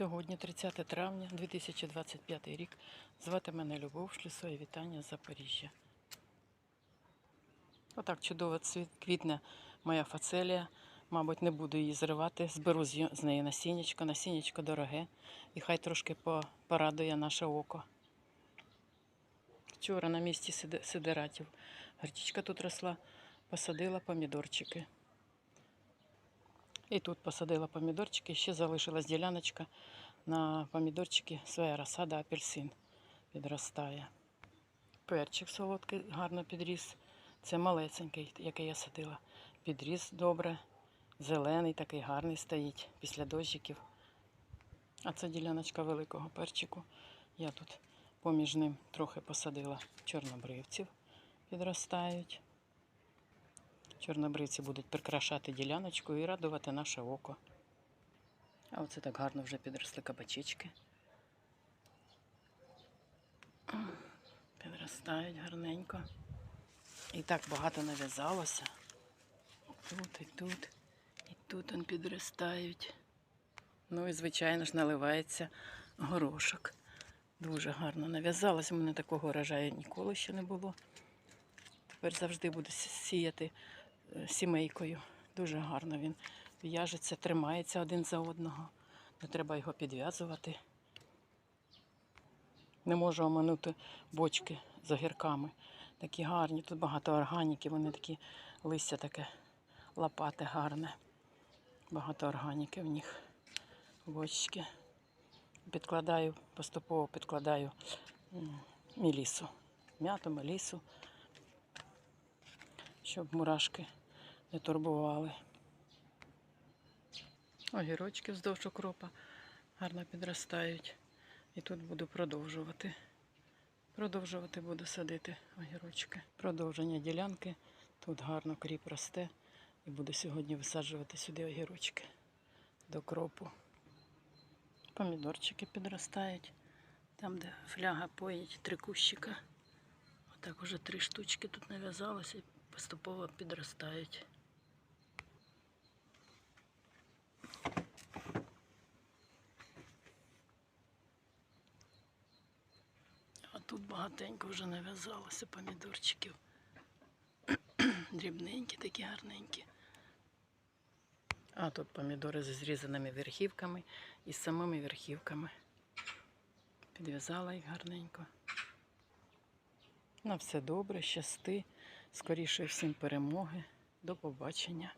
Сьогодні, 30 травня 2025 рік. Звати мене Любов Шлюсо і вітання з Запоріжжя. Отак чудово квітне моя фацелія. Мабуть, не буду її зривати. Зберу з неї насіннячко. Насіннячко дороге. І хай трошки порадує наше око. Вчора на місці сиде- сидератів. Гартічка тут росла, посадила помідорчики. І тут посадила помідорчики, ще залишилась діляночка на помідорчики, своя розсада, апельсин підростає. Перчик солодкий гарно підріс. Це малесенький, який я садила. Підріс добре, зелений, такий гарний стоїть після дощиків. А це діляночка великого перчику. Я тут поміж ним трохи посадила чорнобривців, підростають. Чорнобривці будуть прикрашати діляночку і радувати наше око. А оце так гарно вже підросли кабачечки. Підростають гарненько. І так багато нав'язалося. Тут і тут, і тут он підростають. Ну і, звичайно ж, наливається горошок. Дуже гарно нав'язалося. У мене такого урожаю ніколи ще не було. Тепер завжди буду сіяти сімейкою. Дуже гарно він в'яжеться, тримається один за одного. Не треба його підв'язувати. Не можу оминути бочки з огірками. Такі гарні. Тут багато органіки, вони такі листя таке лопате гарне. Багато органіки в них. Бочки. Підкладаю, поступово підкладаю мілісу. М'яту, мелісу, щоб мурашки не турбували. Огірочки вздовж окропа гарно підростають. І тут буду продовжувати. Продовжувати буду садити огірочки. Продовження ділянки. Тут гарно кріп росте. І буду сьогодні висаджувати сюди огірочки до кропу. Помідорчики підростають. Там, де фляга поїть, три кущика. Отак уже три штучки тут нав'язалося і поступово підростають. А тут багатенько вже нав'язалося помідорчиків. Дрібненькі, такі гарненькі. А тут помідори зі зрізаними верхівками і з самими верхівками. Підв'язала їх гарненько. На все добре, щасти. Скоріше всім перемоги. До побачення.